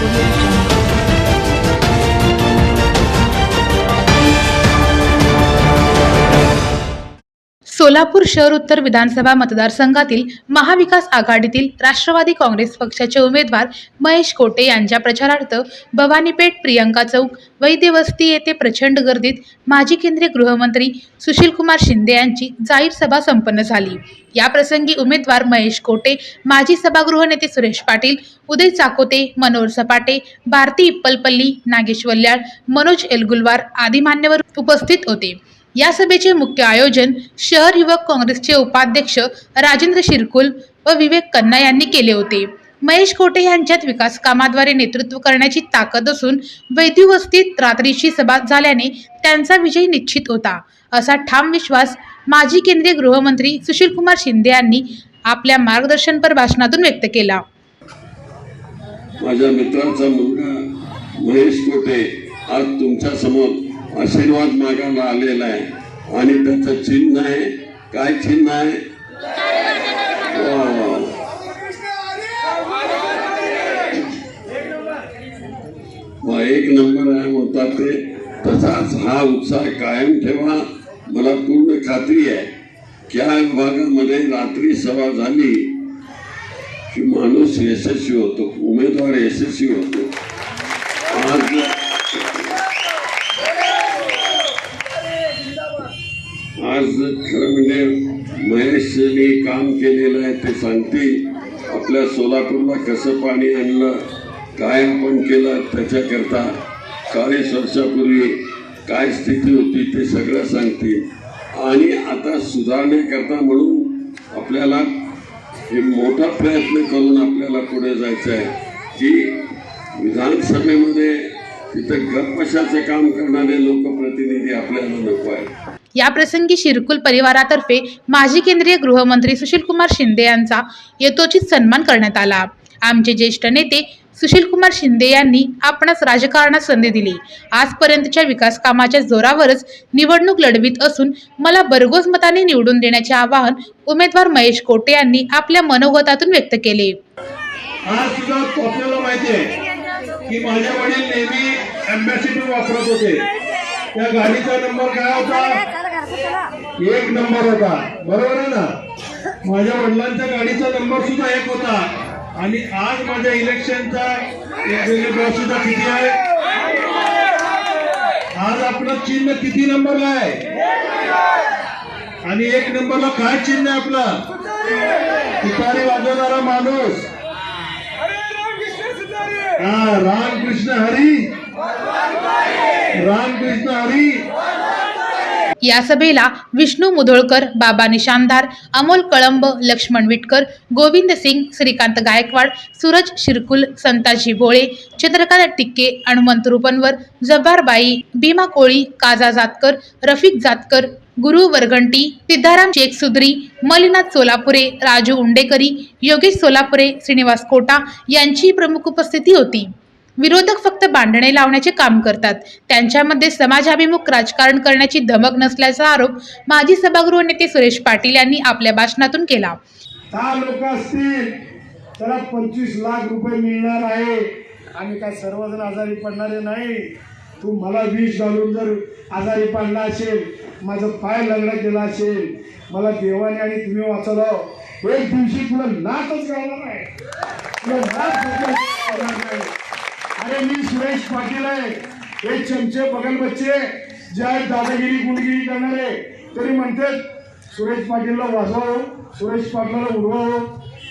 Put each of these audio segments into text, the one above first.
We'll Solapur शहर उत्तर विधानसभा मतदारसंघातील महाविकास आघाडीतील राष्ट्रवादी काँग्रेस पक्षाचे उमेदवार महेश कोटे यांच्या प्रचारार्थ भवानीपेठ प्रियंका चौक वैद्यवस्ती येथे प्रचंड गर्दीत माजी केंद्रीय गृहमंत्री सुशीलकुमार शिंदे यांची जाहीर सभा संपन्न झाली. या प्रसंगी उमेदवार महेश कोटे माजी सभागृह नेते सुरेश पाटील उदय चाकोते मनोहर सपाटे भारती इप्पलपल्ली नागेश वल्याळ मनोज एलगुलवार आदी मान्यवर उपस्थित होते. या सभेचे मुख्य आयोजन शहर युवक काँग्रेसचे उपाध्यक्ष राजेंद्र शिरकुल व विवेक कन्ना यांनी केले होते. महेश कोटे यांच्यात विकास कामाद्वारे नेतृत्व करण्याची ताकद असून वैद्यवस्तीत रात्रीची सभा झाल्याने त्यांचा विजय निश्चित होता. असा ठाम विश्वास माजी केंद्रीय गृहमंत्री सुशीलकुमार शिंदे यांनी आपल्या मार्गदर्शनपर भाषणातून व्यक्त केला. माझ्या मित्रांचा मुलगा महेश कोटे आज तुमच्यासमोर आशीर्वाद मागायला आलेला आहे. आणि त्याचं चिन्ह आहे. काय चिन्ह आहे? वा, वा. एक नंबर आहे होता ते. तसाच हा उत्साह कायम ठेवा. मला पूर्ण खात्री आहे त्या विभागामध्ये रात्री सभा झाली की माणूस यशस्वी होतो उमेदवार यशस्वी होतो. खरं म्हणजे महेशने काम केलेलं आहे ते सांगतील आपल्या सोलापूरला कसं पाणी आणलं काय आपण केलं त्याच्याकरता चाळीस वर्षापूर्वी काय स्थिती होती ते सगळं सांगतील आणि आता सुधारण्याकरता म्हणून आपल्याला हे मोठा प्रयत्न करून आपल्याला पुढे जायचं आहे. की विधानसभेमध्ये तिथं गप्पशाचं काम करणारे लोकप्रतिनिधी आपल्याला नको आहे या प्रसंगी शिरकुल परिवारातर्फे माजी केंद्रीय गृहमंत्री सुशीलकुमार शिंदे यांचा यथोचित सन्मान करण्यात आला. आमचे ज्येष्ठ नेते सुशीलकुमार शिंदे यांनी आपणास राजकारणात संधी दिली. आजपर्यंतच्या विकास कामाच्या जोरावरच निवडणूक लढवित असून मला भरघोस मताने निवडून देण्याचे आवाहन उमेदवार महेश कोटे यांनी आपल्या मनोगतातून व्यक्त केले. आज सुद्धा आपल्याला माहिती आहे की माझे वडील नेहमी अँबॅसिडर वापरत होते. त्या गाडीचा नंबर काय होता? एक नंबर होता. बरोबर आहे ना? माझ्या वडिलांच्या गाडीचा नंबर सुद्धा एक होता. आणि आज माझ्या इलेक्शनचा सुद्धा किती आहे? आज आपलं चिन्ह किती नंबरला आहे? आणि एक नंबरला काय चिन्ह आहे आपलं? तुतारी वाजवणारा माणूस. हा रामकृष्ण हरी. रामकृष्ण हरी. या सभेला विष्णू मुधोळकर बाबा निशानदार अमोल कळंब लक्ष्मण विटकर गोविंद सिंग श्रीकांत गायकवाड सूरज शिरकुल संताजी भोळे चंद्रकांत टिक्के हनुमंत रुपनवर जब्बारबाई भीमा कोळी काजा जातकर रफिक जातकर गुरु वरघंटी सिद्धाराम शेख सुद्री मलिनाथ सोलापुरे राजू उंडेकरी योगेश सोलापुरे श्रीनिवास कोटा यांची प्रमुख उपस्थिती होती. विरोधक फक्त बांधणे लावण्याचे काम करतात. त्यांच्यामध्ये समाजाभिमुख राजकारण करण्याची धमक नसल्याचा आरोप माजी सभागृह नेते सुरेश पाटील यांनी आपल्या भाषणातून केला. दहा लोक असतील त्याला पंचवीस लाख रुपये मिळणार आहे. आणि काय सर्वजण आजारी पडणारे नाही. तू मला विष घालून जर आजारी पडला असेल माझं पाय लग्न केला असेल मला देवाने आणि तुम्ही वाचवलं एक दिवशी तुला नाचच घालणार आहे. तुला नाच घालणार नाही. अरे मी सुरेश पाटील आहे. हे चमचे बगल बच्चे जे आहेत दादागिरी गुंडगिरी करणारे. तरी म्हणतात सुरेश पाटीलला वाजवावं सुरेश पाटलाला उडवावं.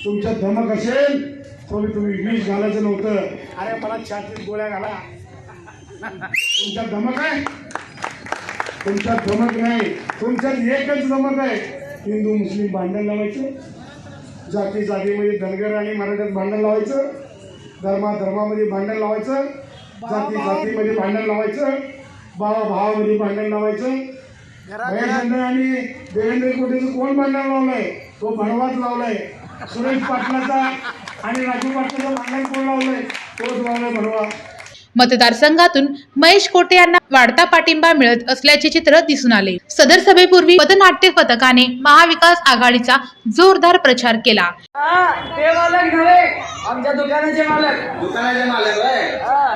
तुमच्या धमक असेल थोडी तुम्ही विष घालायचं नव्हतं. अरे मला छातीत गोळ्या घाला. तुमच्या धमक आहे? तुमच्या धमक नाही. तुमच्यात एकच धमक आहे. हिंदू मुस्लिम भांडण लावायचं. जाती जातीमध्ये धनगर आणि मराठ्यात भांडण लावायचं. धर्मा धर्मामध्ये भांडण लावायचं. जाती जातीमध्ये भांडण लावायचं भावा भावामध्ये भांडण लावायचं. भैयाचंद्र आणि देवेंद्र कोटेचं कोण भांडण लावलंय? तो भडवाच लावलाय. सुरेश पाटलाचा आणि राजू पाटलाचं भांडण कोण लावलंय? तोच लावलाय भडवा मतदारसंघातून महेश कोटे यांना वाढता पाठिंबा मिळत असल्याचे चित्र दिसून आले. सदर सभेपूर्वी पथनाट्य पथकाने महाविकास आघाडीचा जोरदार प्रचार केला. ते मालक नव्हे आमच्या दुकानाचे मालक. दुकानाचे मालक होय.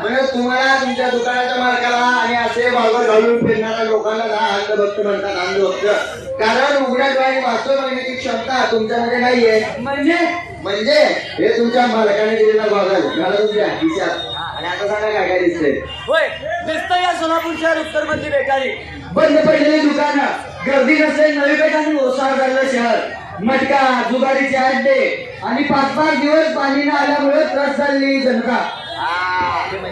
म्हणजे तुम्हाला तुमच्या दुकानाच्या मालकाला आणि असे बाबा घालून फिरणाऱ्या लोकांना ना अंधभक्त म्हणतात अंधभक्त कारण उघड्या डोळ्याने वाचतो बघण्याची क्षमता तुमच्यामध्ये नाहीये. म्हणजे? म्हणजे? हे तुमच्या मालकाने दिलेला बघाल घाला तुमच्या खिशात सांगा काय काय दिसतंय? होय दिसतं या सोलापूर शहर उत्तर मध्य बेकारी बंद पडलेली दुकानं गर्दी नसेल नवी ओसाड झालेलं शहर. मटका जुगारीचे अड्डे आणि पाच पाच दिवस पाणी न आल्यामुळे झालेली जनता.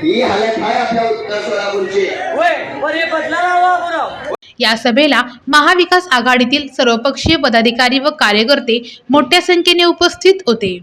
ही हालत आहे आपल्या उत्तर सोलापूरची. होय पण हे बदलायला हवा बरं या सभेला महाविकास आघाडीतील सर्वपक्षीय पदाधिकारी व कार्यकर्ते मोठ्या संख्येने उपस्थित होते.